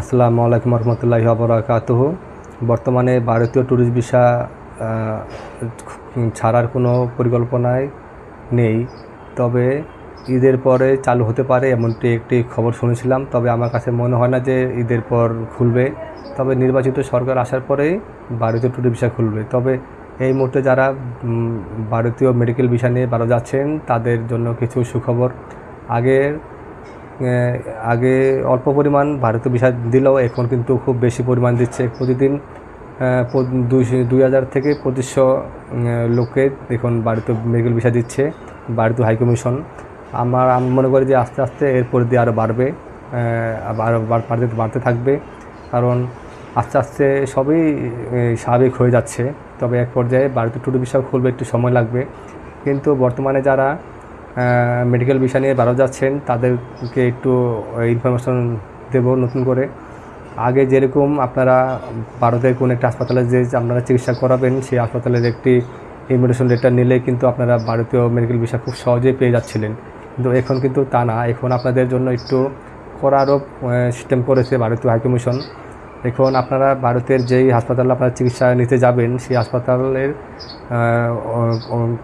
আসসালামু আলাইকুম রহমতুল্লাহি আবরাকাতুহ বর্তমানে ভারতীয় ট্যুরিস্ট ভিসা ছাড়ার কোনো পরিকল্পনায় নেই। তবে ঈদের পরে চালু হতে পারে এমনটি একটি খবর শুনেছিলাম। তবে আমার কাছে মনে হয় না যে ঈদের পর খুলবে। তবে নির্বাচিত সরকার আসার পরেই ভারতীয় ট্যুরিস্ট ভিসা খুলবে। তবে এই মুহূর্তে যারা ভারতীয় মেডিকেল ভিসা নিয়ে ভারত যাচ্ছেন, তাদের জন্য কিছু সুখবর। আগের আগে অল্প পরিমাণ ভারতীয় ভিসা দিলেও এখন কিন্তু খুব বেশি পরিমাণ দিচ্ছে। প্রতিদিন দুই হাজার থেকে পঁচিশশো লোককে এখন ভারতীয় মেডিকেল ভিসা দিচ্ছে, ভারতীয় হাইকমিশন আমার, আমি মনে করি যে আস্তে আস্তে এর দিয়ে আরও বাড়বে আরও বাড়তে বাড়তে থাকবে। কারণ আস্তে আস্তে সবই স্বাভাবিক হয়ে যাচ্ছে। তবে এক পর্যায়ে ভারতীয় ট্যুর ভিসাও খুলবে, একটু সময় লাগবে। কিন্তু বর্তমানে যারা মেডিকেল বিষয় নিয়ে ভারত যাচ্ছেন, তাদেরকে একটু ইনফরমেশন দেব নতুন করে। আগে যেরকম আপনারা ভারতের কোনো একটা হাসপাতালে যে আপনারা চিকিৎসা করাবেন, সেই হাসপাতালের একটি ইনভিটেশন লেটার নিলে কিন্তু আপনারা ভারতীয় মেডিকেল ভিসা খুব সহজেই পেয়ে যাচ্ছিলেন। কিন্তু এখন কিন্তু তা না। এখন আপনাদের জন্য একটু কড়ারও সিস্টেম করেছে ভারতীয় হাইকমিশন এখন আপনারা ভারতের যেই হাসপাতালে আপনারা চিকিৎসা নিতে যাবেন, সেই হাসপাতালের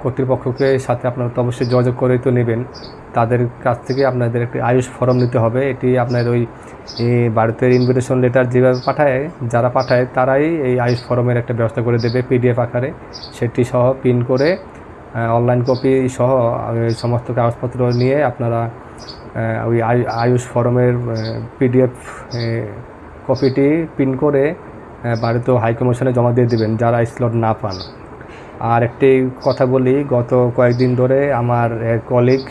কর্তৃপক্ষকে সাথে আপনারা তো অবশ্যই যোগাযোগ করে তো নেবেন। তাদের কাছ থেকে আপনাদের একটি আয়ুষ ফর্ম নিতে হবে। এটি আপনার ওই ভারতের ইনভিটেশন লেটার যেভাবে পাঠায়, যারা পাঠায় তারাই এই আয়ুষ ফর্মের একটা ব্যবস্থা করে দেবে পিডিএফ আকারে। সেটি সহ প্রিন্ট করে অনলাইন কপি সহ সমস্ত কাগজপত্র নিয়ে আপনারা ওই আয়ু- আয়ুষ ফর্মের পিডিএফ কপিটি প্রিন্ট করে আহ, ভারতীয় হাইকমিশনে জমা দিয়ে দেবেন যারা স্লট না পান। আর একটি কথা বলি গত কয়েকদিন ধরে আমার কলিগ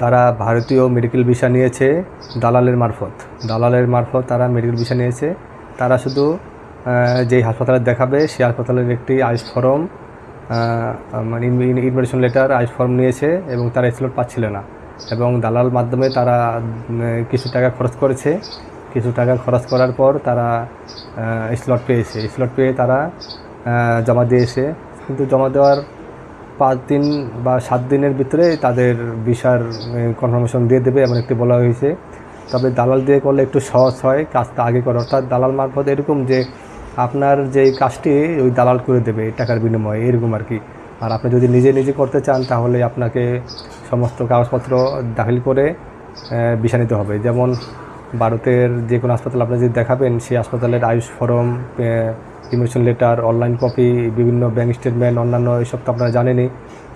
তারা ভারতীয় মেডিকেল ভিসা নিয়েছে দালালের মারফত। দালালের মারফত তারা মেডিকেল ভিসা নিয়েছে। তারা শুধু যেই হাসপাতালে দেখাবে সেই হাসপাতালের একটি আইস ফর্ম মানে ইনভিটেশন লেটার আইস ফর্ম নিয়েছে এবং তারা স্লট পাচ্ছিল না। এবং দালাল মাধ্যমে তারা কিছু টাকা খরচ করেছে। কিছু টাকা খরচ করার পর তারা স্লট পেয়েছে। স্লট পেয়ে তারা জমা দিয়েছে। কিন্তু জমা দেওয়ার পাঁচ দিন বা সাত দিনের ভিতরে তাদের ভিসার কনফার্মেশন দিয়ে দেবে এমন একটি বলা হয়েছে। তবে দালাল দিয়ে করলে একটু সহজ হয়, কাজটা আগে করে। অর্থাৎ দালাল মারফত এরকম যে আপনার যে কাজটি, ওই দালাল করে দেবে টাকার বিনিময়ে, এরকম আর কি। আর আপনি যদি নিজে নিজে করতে চান, তাহলে আপনাকে সমস্ত কাগজপত্র দাখিল করে ভিসা নিতে হবে। যেমন ভারতের যে কোনো হাসপাতাল আপনি যদি দেখাবেন, সেই হাসপাতালের Ayush form admission letter, online copy, বিভিন্ন ব্যাঙ্ক স্টেটমেন্ট, অন্যান্য এইসব তো আপনারা জানেনই।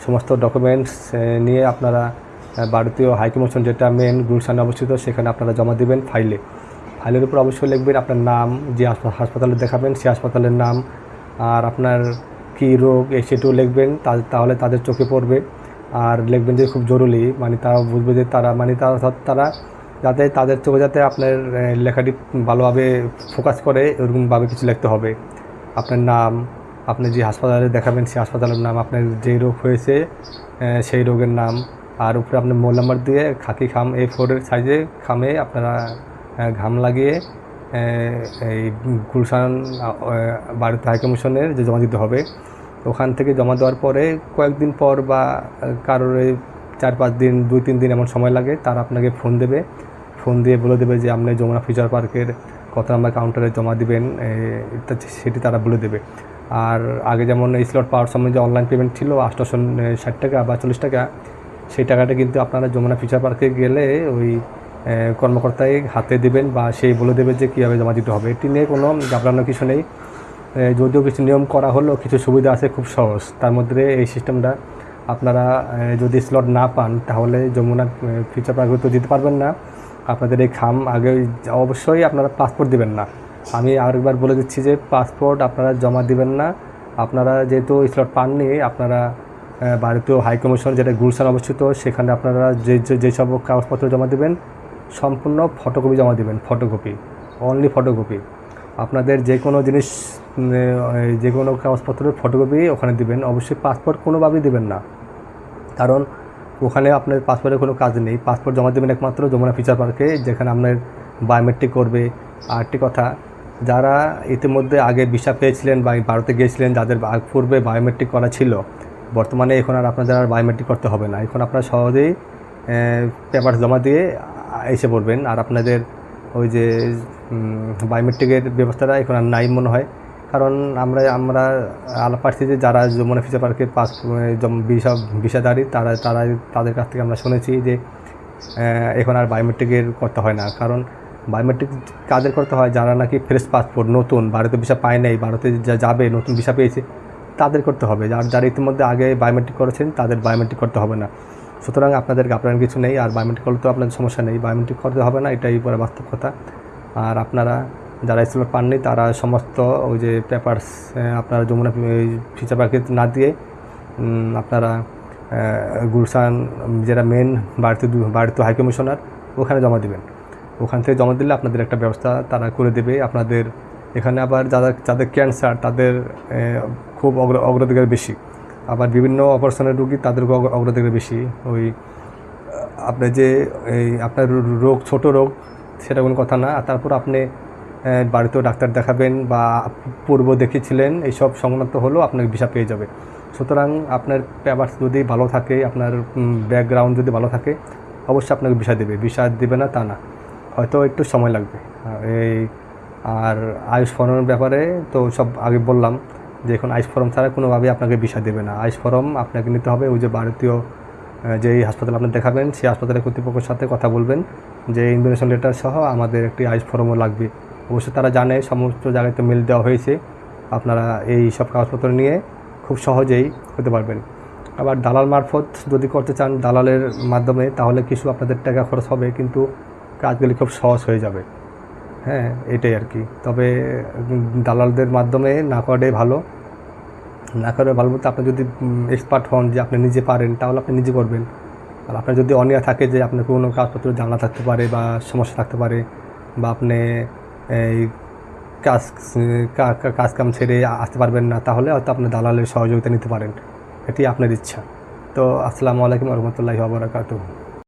সমস্ত ডকুমেন্টস নিয়ে আপনারা ভারতীয় হাইকমিশন যেটা মেন গুলশানে অবস্থিত, সেখানে আপনারা জমা দেবেন ফাইলে। ফাইলের উপর অবশ্যই লিখবেন আপনার নাম, যে হাসপাতালে দেখাবেন, সেই হাসপাতালের নাম, আর আপনার কী রোগ এই সেটিও লিখবেন তাহলে তাদের চোখে পড়বে। আর লিখবেন যে খুব জরুরি মানে তারা বুঝবে যে তারা মানে তারা তারা যাতে তাদের চোখে যাতে আপনার লেখাটি ভালোভাবে ফোকাস করে, এরকমভাবে কিছু লিখতে হবে। আপনার নাম, আপনি যে হাসপাতালে দেখাবেন সেই হাসপাতালের নাম, আপনার যেই রোগ হয়েছে সেই রোগের নাম, আর উপরে আপনার মোবাইল নাম্বার দিয়ে খাকি খাম, এ ফোরের সাইজে খামে আপনারা ঘাম লাগিয়ে এই গুলশান ভারত হাইকমিশনের যে জমা দিতে হবে, ওখান থেকে জমা দেওয়ার পরে কয়েকদিন পর বা কারোর চার পাঁচ দিন, দুই তিন দিন এমন সময় লাগে, তারা আপনাকে ফোন দেবে ফোন দিয়ে বলে দেবে যে আপনি যমুনা ফিউচার পার্কের কত নাম্বার কাউন্টারে জমা দিবেন সেটি তারা বলে দেবে। আর আগে যেমন এই স্লট পাওয়ার সময় যে অনলাইন পেমেন্ট ছিল আটশোশো ষাট টাকা বা চল্লিশ টাকা সেই টাকাটা কিন্তু আপনারা যমুনা ফিউচার পার্কে গেলে ওই এ, কর্মকর্তাই হাতে দেবেন বা সেই বলে দেবে যে কীভাবে জমা দিতে হবে। এটি নিয়ে কোনো ঘাবড়ানোর কিছু নেই। যদিও কিছু নিয়ম করা হলো কিছু সুবিধা আছে খুব সহজ। তার মধ্যে এই সিস্টেমটা আপনারা যদি স্লট না পান তাহলে যমুনা ফিউচার পার্কে তো দিতে পারবেন না। আপনাদের এই খাম আগে অবশ্যই আপনারা পাসপোর্ট দিবেন না। আমি আরেকবার বলে দিচ্ছি যে পাসপোর্ট আপনারা জমা দিবেন না। আপনারা যেহেতু স্লট পাননি, আপনারা ভারতীয় হাইকমিশন যেটা গুলশান অবস্থিত, সেখানে আপনারা যে, যে- যেসব কাগজপত্র জমা দেবেন, সম্পূর্ণ ফটোকপি জমা দেবেন ফটোকপি অনলি ফটোকপি আপনাদের যে কোনো জিনিস যে কোনো কাগজপত্রের ফটোকপি ওখানে দিবেন। অবশ্যই পাসপোর্ট কোনোভাবেই দিবেন না। কারণ ওখানে আপনার পাসপোর্টের কোনো কাজ নেই। পাসপোর্ট জমা দেবেন একমাত্র যমুনা ফিচার পার্কে, যেখানে আপনার বায়োমেট্রিক করবে। আর একটি কথা, যারা ইতিমধ্যে আগে ভিসা পেয়েছিলেন বা ভারতে গিয়েছিলেন, যাদের পূর্বে বায়োমেট্রিক করা ছিল, বর্তমানে এখন আর আপনাদের আর বায়োমেট্রিক করতে হবে না। এখন আপনারা সহজেই পেপার জমা দিয়ে এসে পড়বেন। আর আপনাদের ওই যে বায়োমেট্রিকের ব্যবস্থাটা এখন আর নাই মনে হয়। কারণ আমরা আমরা আলাপ পাচ্ছি যে যারা যমুনা ফিচার পার্কে পাস ভিসা ভিসাধারী তারা তারা তাদের কাছ থেকে আমরা শুনেছি যে এখন আর বায়োমেট্রিকের করতে হয় না। কারণ বায়োমেট্রিক কাদের করতে হয় যারা নাকি ফ্রেশ পাসপোর্ট, নতুন, ভারতে ভিসা পায় নাই, ভারতে যা, যাবে, নতুন ভিসা পেয়েছে, তাদের করতে হবে। আর যারা ইতিমধ্যে আগে বায়োমেট্রিক করেছেন, তাদের বায়োমেট্রিক করতে হবে না। সুতরাং আপনাদের আপনার কিছু নেই, আর বায়োমেট্রিক করলে তো আপনাদের সমস্যা নেই। বায়োমেট্রিক করতে হবে না, এটাই পরে বাস্তব কথা। আর আপনারা যারা স্কুলে পাননি, তারা সমস্ত ওই যে পেপারস আপনারা যমুনা ফিচার পার্কে না দিয়ে আপনারা গুলশান, যেটা মেন দূ- ভারতীয় হাই কমিশনার ওখানে জমা দিবেন। ওখান থেকে জমা দিলে আপনাদের একটা ব্যবস্থা তারা করে দেবে। আপনাদের এখানে আবার যাদের যাদের ক্যান্সার তাদের খুব অগ্র, অগ্রাধিকার বেশি। আবার বিভিন্ন অপারেশনের রুগী তাদের অগ্র- অগ্রাধিকার বেশি। ওই আপনার যে, এই আপনার রোগ, ছোট রোগ, সেটা কোনো কথা না। তারপর আপনি বাড়িতেও ডাক্তার দেখাবেন বা পূর্ব দেখিয়েছিলেন, এইসব সংক্রান্ত হলেও আপনাকে ভিসা পেয়ে যাবে। সুতরাং আপনার পেপার্স যদি ভালো থাকে, আপনার ব্যাকগ্রাউন্ড যদি ভালো থাকে, অবশ্যই আপনাকে ভিসা দেবে। ভিসা দেবে না, তা না। হয়তো একটু সময় লাগবে। এই, আর আয়ুষ ফরমের ব্যাপারে তো সব আগে বললাম যে এখন আইস ফরম ছাড়া কোনোভাবেই আপনাকে ভিসা দেবে না। আইস ফরম আপনাকে নিতে হবে, ওই যে ভারতীয় যেই হাসপাতাল আপনি দেখাবেন, সেই হাসপাতালের কর্তৃপক্ষের সাথে কথা বলবেন, যে ইনভিটেশন লেটার সহ আমাদের একটি আইস ফর্মও লাগবে। অবশ্যই তারা জানে, সমস্ত জায়গায় তো মেল দেওয়া হয়েছে। আপনারা এই সব কাগজপত্র নিয়ে খুব সহজেই হতে পারবেন। আবার দালাল মারফত যদি করতে চান দালালের মাধ্যমে, তাহলে কিছু আপনাদের টাকা খরচ হবে, কিন্তু কাজগুলি খুব সহজ হয়ে যাবে। হ্যাঁ এটাই আর কি। তবে দালালদের মাধ্যমে না করাটাই ভালো। না করে ভালো বলতে আপনি যদি এক্সপার্ট হন যে আপনি নিজে পারেন, তাহলে আপনি নিজে করবেন। আর আপনার যদি অনিয়া থাকে যে আপনার কোনো কাজপত্র জানা থাকতে পারে বা সমস্যা থাকতে পারে, বা আপনি এই কাজ কাজ কাম ছেড়ে আসতে পারবেন না, তাহলে হয়তো আপনার দালালের সহযোগিতা নিতে পারেন। এটি আপনার ইচ্ছা। তো আসসালামু আলাইকুম রহমতুল্লাহি আবরাকাতুহ